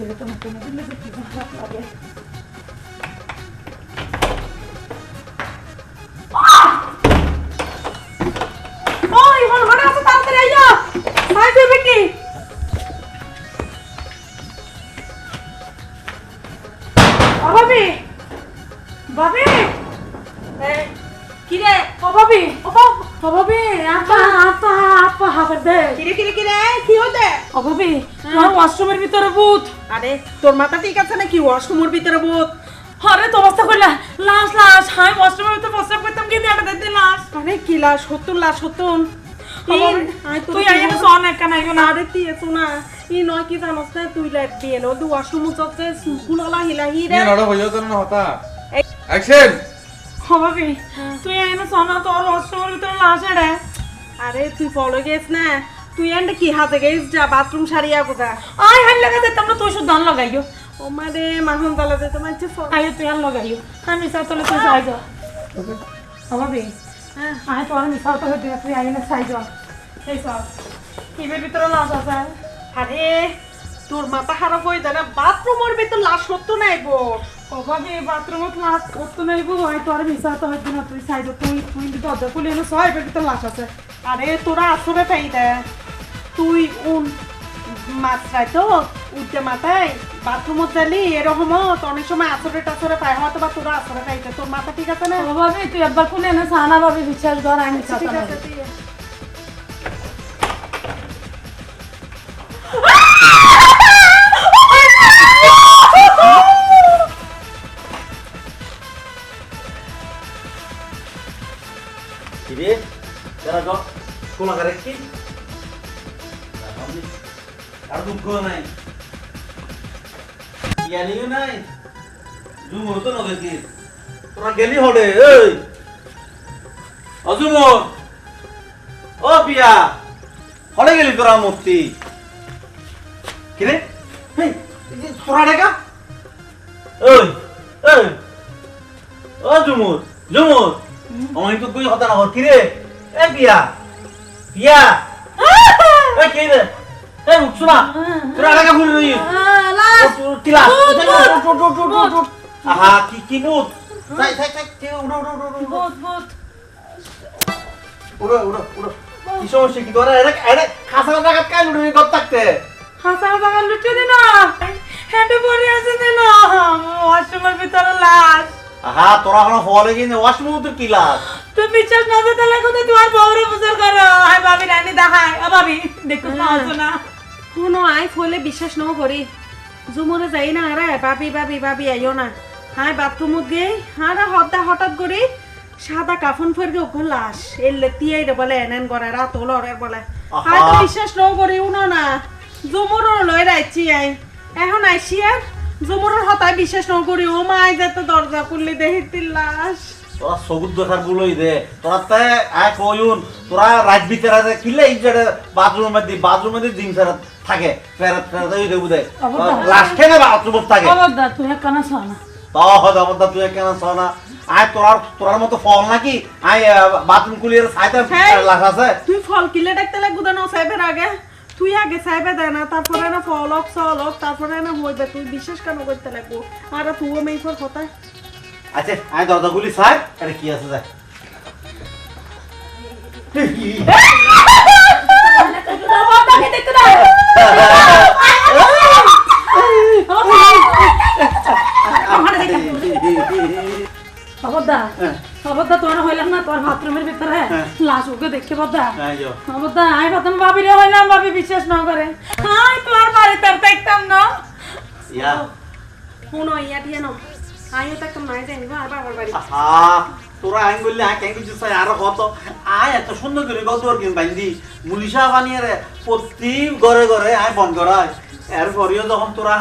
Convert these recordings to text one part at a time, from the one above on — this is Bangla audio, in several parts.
দিলে তোমার কোনো দিলে তো কি খারাপ লাগে ওই ও বাবি ও বাব ও বাবি আপা আপা আপা হাবার দে। কিরে কিরে কিরে কি হতে ও বাবি তোমার ওয়াশরুমের ভিতরে ভূত। আরে তোর মাথা ঠিক আছে নাকি ওয়াশরুমের ভিতরে ভূত? আরে তো অবস্থা কইলা লাশ লাশ হাই ওয়াশরুমের ভিতরে প্রস্রাব করতাম কি দিয়ে দিতে লাশ। আরে কি লাশ? সত্তর লাশ সত্তর। তুই আইয়া সন একা নাই না আরে তুই এসো না। ই নয় কি জানোস না তুই লাইট দিয়ে নো। দু ওয়াশরুম চলছে ফুললা হিলাহি রে। নড়ো হইও তো না হতা। অ্যাকশন বাবি তুই তো সন তোর ওয়াশরুমের ভিতরে লাশ এড়ে আরে তুই ফলো গেছ না? তুই এন্ড কি হাতে গেছ যা বাথরুম সারিয়া কোথা আই হাই লাগা যেতাম না তুই শুধু লাগাইও ও মারে মাখন তালা যেতে মানছে তুই আর লাগাইও আমি মিশাও তোলে তুই যা। বাবি হ্যাঁ আই তোর মিশাও তো হইতে তুই আইয়া না যা। এই সব কিবের ভিতরে লাশ আছে? আরে তোর মাথা খারাপ হয়ে যায় না বাথরুমের ভিতর লাশ সত্য নাইবো ও বাবি বাথরুমত লাশ করতে নাই গো হয় তোর মিশাও তো না তুই সাই তুই তুই দরজা খুলে এনে এর ভিতরে লাশ আছে। আরে তোরা আসরে পাই দে। তুই উন মাত্রায় তো উঠতে মাথায় বাথরুমত যালি এরকম অনেক সময় আসরে টাসরে পাই হয়তো বা তোরা আসরে পাইতে তোর মাথা ঠিক আছে না? বাবি তুই একবার খুলে এনে সানা বাবি বিশ্বাস কর আমি ঠিক আছে। যারা গ কোন আকারে কি? আর দুঃখ নাই। জ্ঞানীও নাই জুমর তো নগে কি? তোরা গেলি হলে এই! অজুমর ও পিয়া! হলে গেলি তোরা মূর্তি। কিরে তোরা ডেকা ওই এই ও জুমুর জুমুর অমনি তো কই হতা না কিরে এ পিয়া পিয়া এ কে রে এ উঠছ তোরা লাগা ফুল রই কিলা আহা কি কি বুত তাই তাই তাই কে উড়ো উড়ো উড়ো উড়ো ভূত ভূত উড়ো উড়ো উড়ো কি সমস্যা কি তোরা এরা এরা খাসা জায়গা কাই উড়ে গত থাকতে হাসা বাগান লুটে দিন হেঁটে পড়ে আছে দিন ওয়াশরুমের ভিতরে লাশ আহা তোরা হলো হলে কিনে ওয়াশরুম তোর কি লাগ তুই বিশ্বাস না তো তাহলে কোথায় তোমার বউরে বুঝার করো? হাই ভাবি রানী দেখায় ও ভাবি দেখো না আসো না। কোনো আই ফলে বিশ্বাস ন করি। জুমরে যাই না আরে বাবি বাবি বাবি আইও না। হাই বাথরুমত গে হারা হঠাৎ হঠাৎ করে সাদা কাফন ফের গে ওখানে লাশ এলে তিয়াই রে বলে এনেন করে রাত লড়ের বলে। হাই তো বিশ্বাস ন করি উনো না। জুমর লই রাইছি আই। এখন আইছি আর জুমরের হতায় বিশ্বাস ন করি। ও মা আই যেত দরজা খুললে দেখিতি লাশ তোরা সবুজ দেখার গুলোই দে। তোরা তে এক তোরা রাত ভিতরে কিলে ইজড়ে বাথরুমের মধ্যে বাথরুমের মধ্যে জিম সারা থাকে ফেরত ফেরত ওই দেবু দে। লাস্ট খেলে বাথরুমত থাকে। খবরদার তুই কেন তুই কেন আয় তোরার তোরার মতো ফল নাকি? আয় বাথরুম কুলিয়ে সাইতে। লাশ আছে। তুই ফল কিলে ডাকতে লাগবো না সাইবের আগে। তুই আগে সাইবে দেয় না তারপরে না ফলক সলক তারপরে না হইবে। তুই বিশ্বাস কেন করতে লাগবো? আর তুইও মেয়ে ফল কথা আচ্ছা আয় দরজা গুলি সাই আরে কি আছে খবরদার খবরদার তোর হইলাম না তোর বাথরুমের ভিতরে। লাশ ওকে দেখে বদা আয় যাও। খবরদার আই ভাবি রে হইলাম ভাবি বিশ্বাস না করে। আই তোর বাড়িতে দেখতাম না। ইয়া। শুনো ইয়া দিয়ে নাও। আমিও তো একটা মাই বাড়ি। তোরা আইন বললে আয় কেন কিছু চাই? আরও কত? আয় এত সুন্দর করে গত কিন বাইন্দি মুলিশা বানিয়ে রে প্রতি ঘরে ঘরে আয় বন করায় এরপরেও যখন তোরা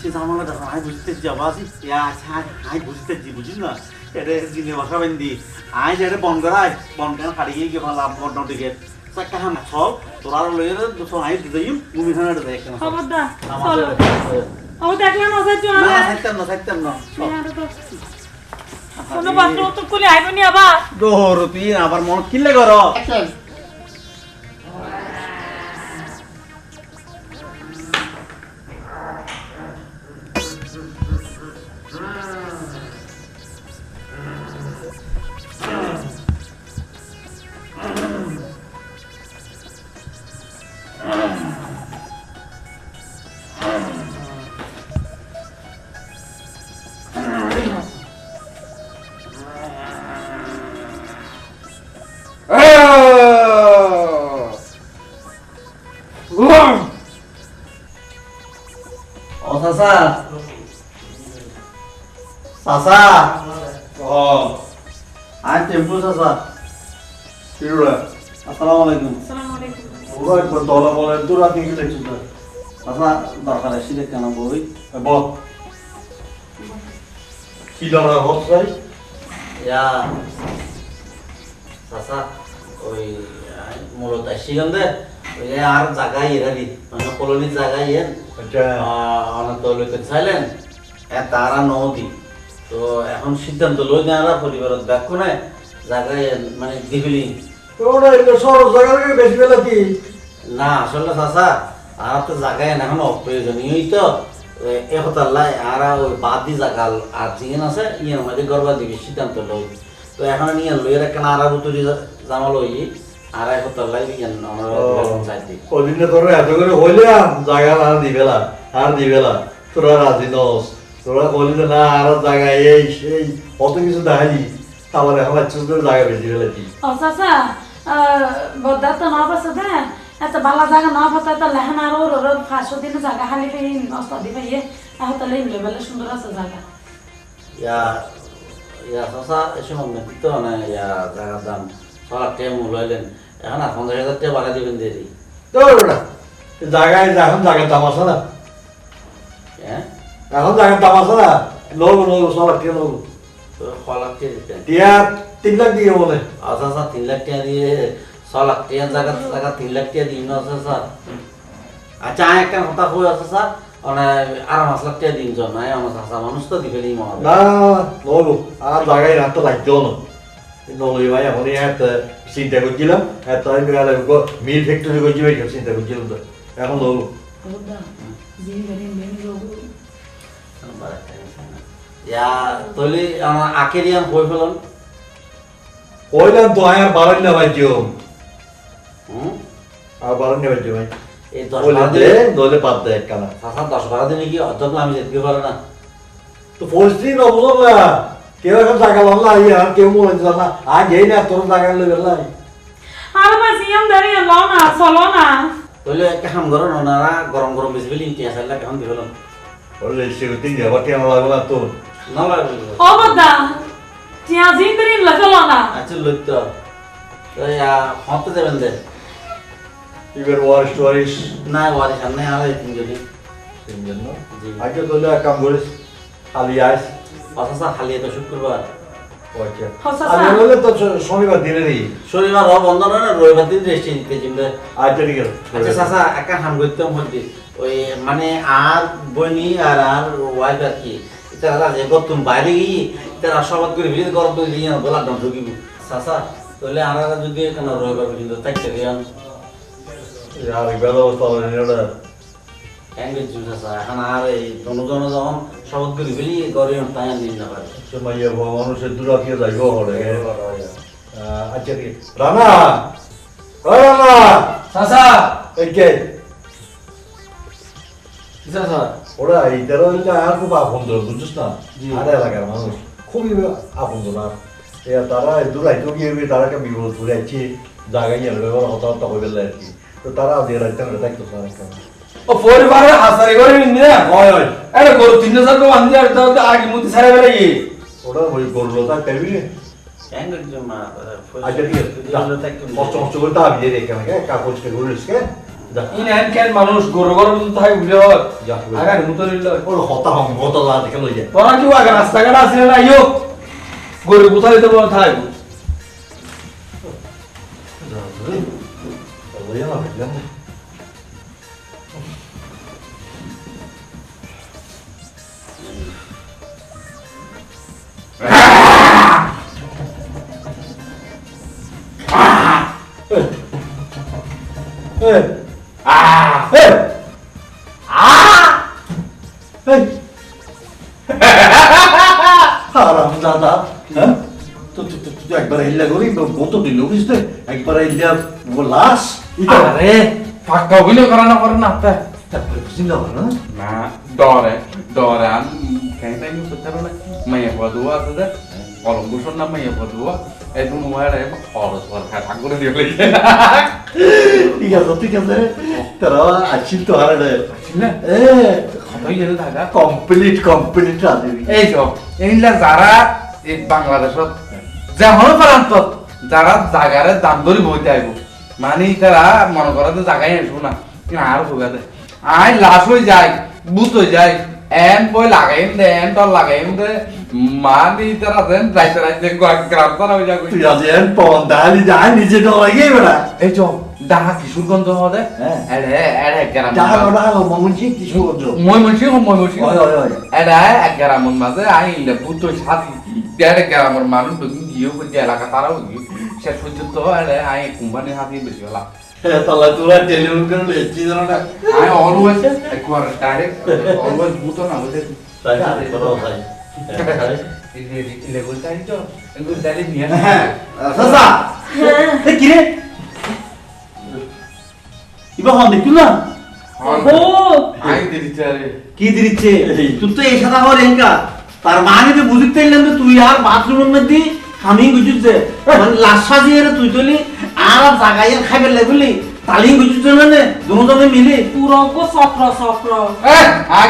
সে জামালে দেখো আয় বুঝতে যাব আছি আচ্ছা আয় আয় বুঝতে জি বুঝিস না? এটা জিনে বসা বাইন্দি আয় যেটা বন করায় বন কেন ফাড়ি গিয়ে ভালো বন দিকে। চাকা হাম সব তোরা লয়ে দুশো আই দিই মুমি খানা দেয় খবরদার আমার চলো। ও দেখলাম না থাকতাম না না। কোনো বাথরুম তো খুলে আইবনি আবার। তুই আবার মন কিনলে করো। ও চাচা চাচা ও আমি টেম্পু চাচা কিরুরা আসসালামু আলাইকুম আসসালামু আলাইকুম ওরা একবার দলা বলেন তো রাখি কি দেখছ চাচা দরকার আসি দেখ কেন বই বল কি দরকার হচ্ছে ইয়া চাচা ওই মূলত এসেছিলাম দে ওই আর জায়গায় এরারি মানে কলোনির জায়গায় এন অনেক লইতে চাইলেন তারা নদী তো এখন সিদ্ধান্ত লই দেওয়ারা পরিবারত ব্যাক নাই জায়গায় মানে দিবিলি ওরা এটা সরস জায়গা বেশি বেলা কি না আসলে চাচা আর তো জায়গায় এখন অপ্রয়োজনীয়ই তো এ হতাল্লাই আর ওই বাদ দি জাগাল আর জিগেন আছে ইয়ের মধ্যে গর্বা দিবি সিদ্ধান্ত লই। তো এখন নিয়ে লই এর কেন আর বুতুরি জামা লই আর এক হতাল্লাই ইয়ান আমরা চাই দিই। ওদিনে তোরা এত করে হইলাম জায়গা আর দিবেলা আর দিবেলা। তোরা রাজি নস তোরা বলি যে না আর জায়গা এই সেই অত কিছু দেখালি আবার এখন আচ্ছা করে জায়গা বেশি বেলা কি ও চাচা তো নব আছে দে এত বালা জায়গা নব হতো এত লেহান আর ফাঁসো দিনে জায়গা খালি পেয়ে নষ্ট দিবে ইয়ে এখন তাহলে লেভেলে সুন্দর আছে জায়গা ইয়া ইয়া চাচা এসে মনে তো না ইয়া জায়গার দাম। সবার টেম লইলেন এখন আর পঞ্চাশ হাজার টাকা বাড়া দিবেন দেরি তো ওটা জায়গায় এখন জায়গার দাম আছে না? হ্যাঁ এখন জায়গার দাম আছে না? লোক লোক সব কে লোক টিয়া তিন লাখ দিয়ে বলে। আচ্ছা স্যার তিন লাখ টাকা দিয়ে ছ লাখ টাকা জায়গা জায়গা তিন লাখ টাকা দিন আছে স্যার আচ্ছা আয় একটা কথা হয়ে আছে স্যার আর পাঁচ লাখ টাকা দিন জন আয় আমার চাষা মানুষ তো দিবে নি মনে না নলু আর জায়গায় রাখতে লাগতো না নলু ভাই এখন এত চিন্তা করছিলাম এত আমি গেলে মিল ফ্যাক্টরি করছি ভাই চিন্তা করছিলাম তো এখন নলু ইয়া তলি আমার আকেরিয়ান হয়ে ফেলন কইলাম তো আয় আর বাড়ান ভাই জিও আর বাড়ান না ভাই। এই দশ বলে বারো দিন নলে বাদ দে একখানা। চাষা দশ বারো দিনে কি অর্ধেক আমি যেতে পারে না? তো পরিস্থিতি নবুঝন না। কেউ এখন জায়গা না ইয়ে আর কেউ মনে না। আগে না তোর জায়গা লই। গেলাই আর মা জিয়াম দাঁড়িয়ে ল না চলো না। তইলে একটা কাম করো ওনারা গরম গরম বেশি বেলি লাখ এখন দিয়ে ফেলন বলে সেগুতি যাবার কেন লাগবে না তোর না লাগবে ও বদ্দা টিয়া জিম লাগল না। আচ্ছা লইত। তো হতে যাবেন দে। এবার ওয়ারিস টোয়ারিস না ওয়ারি সামনে আর এই তিনজনই তিনজন না জি আগে তোলে এক কাম করিস খালি আইস অথচ খালিয়ে তো শুক্রবার আচ্ছা শনিবার দিনে নেই শনিবার হ বন্ধ নয় না রবিবার দিন রেস্টে দিতে চিনবে আচ্ছা ঠিক আছে আচ্ছা চাচা একটা হাম করতে হচ্ছে ওই মানে আর বইনি আর আর ওয়াইফ আর কি তারা যে গতুম বাইরে গিয়ে তারা সবাদ করে ভিড় গরম করে দিয়ে বলা দম ঢুকিব চাচা তাহলে আর আর যদি কেন রবিবার পর্যন্ত থাকতে দিয়ান আর বেলা অবস্থা হবে না ওটা করছি চাচা এখন আর এই জনজন যখন সবাদ করে ফেলি গরে তাই আর নিন না পারে মাইয়া বাবা মানুষের দূরা খেয়ে যাইব হলে আচ্ছা ঠিক আছে। রানা! ও রানা! চাচা! এই কে? কি চাচা? ওরা এই তেরো হইলে আর খুব আপন ধর বুঝছিস না? আর এলাকার মানুষ। খুবই আপন ধর তারা দূরাইতে গিয়ে তারা একটা বিপদ জায়গায় নিয়ে ব্যবহার হতা হতা হয়ে গেলে আর কি। তো তারা দিয়ে রাখতে হবে দেখতো স্যার ও পরিবারে হাসারি করে নিনি না হয় হয়। আরে গরু তিন হাজার টাকা বান্ধি আর তো আগে মুতি ছাড়া বেড়ে গিয়ে। ওটা ওই আচ্ছা তা যা। ইন মানুষ গরু গরু তো তাই উঠে হয়। যা আগে মুতো নিল ওর হতা হম হতা দেখে লই যায় তোরা কি আগে রাস্তাঘাট আসলে না ইয়ো গরু কোথায় দিতে বলো Problema, problema. Hey! Ah! Hey! Ah! Hey! Haram zaten. হ্যাঁ একবার হিল্লা করি কত দিল বুঝতে একবার ও লাশ। আরে পাক্কা অভিনয় করা না করে না তা। তারপরে বুঝলি না না না ডরে ডরে আমি কেন তাই করতে পারো না। মাইয়া বদুয়া আছে দে। কলম দূষণ না মাইয়া বদুয়া খরচ সরকার ঠাকুর দিয়ে লেগে। ঠিক আছে ঠিক আছে। তারা আছিস তো হারে না? এ কতই গেলে থাকা। কমপ্লিট কমপ্লিট রাজি এই সব এইগুলা যারা এই বাংলাদেশত যেমন প্রান্ত যারা জাগারে দাম ধরে বইতে আইব। মানে তারা মনে করে তো জাগাই আসব না। আর ভোগা দেয় আই লাশ হয়ে যায় বুত হয়ে যায় এন বই লাগাইম দে এন তো লাগাইম দে। মানে তারা দেন রাইতে রাইতে গ্রাম করা হয়ে যাবে তুই রাজি এন পন দাহালি যায় নিজে তো লাগে বেড়া। এই চ ডাহা কিশোরগঞ্জ হবে হ্যাঁ। হয় হয় হয় গ্রামের মানুষ গিয়েও এলাকা তারাও গিয়ে শেষ পর্যন্ত আই কোম্পানির হাতে বেশি হলাম তাহলে তোরা করে লেছি জানো না আই অলওয়েজ একবার ডাইরেক্ট অলওয়েজ বুতো না বুঝে তাই কথা ভাই ইলে বলতে আই তো এগুলো ডাইরেক্ট নিয়ে হ্যাঁ এ কি রে ইবা হন দেখু না। আরে। কি দিচ্ছে তুই তো এই সাদা হওয়ার এঙ্কা তার মানে তো বুঝতে পারলাম যে তুই আর বাথরুমের মধ্যে আমি বুঝুছে মানে লাশ রে তুই তুলি আর জাগাই আর খাইবে লাগলি তালি বুঝুছে মানে দুজনে মিলে। পুরো চক্র চক্র।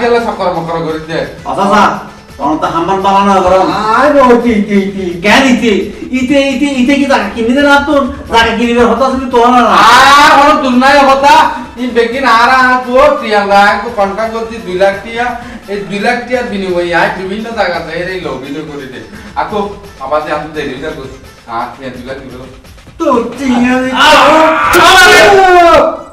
গেলে সকর মকর করে দে আচ্ছা তখন তো হাম্বার বানানো করো আই নো টি টি টি কেন ইতে ইতে ইতে ইতে কি টাকা কিনে দেন তোর টাকা কিনবে হতা শুধু তোর না আর হলো দুনাই হতা ই বেগিন আর আর তো টিয়া লাখ কন্ট্রাক্ট করছি দুই লাখ টিয়া এই দুই লাখ টিয়ার বিনিময়ে আয় বিভিন্ন জায়গাতে এই লবিনে করে দে আকো আবার যে আমি দেরি করছি আর টিয়া দুই লাখ দিল তো টিয়া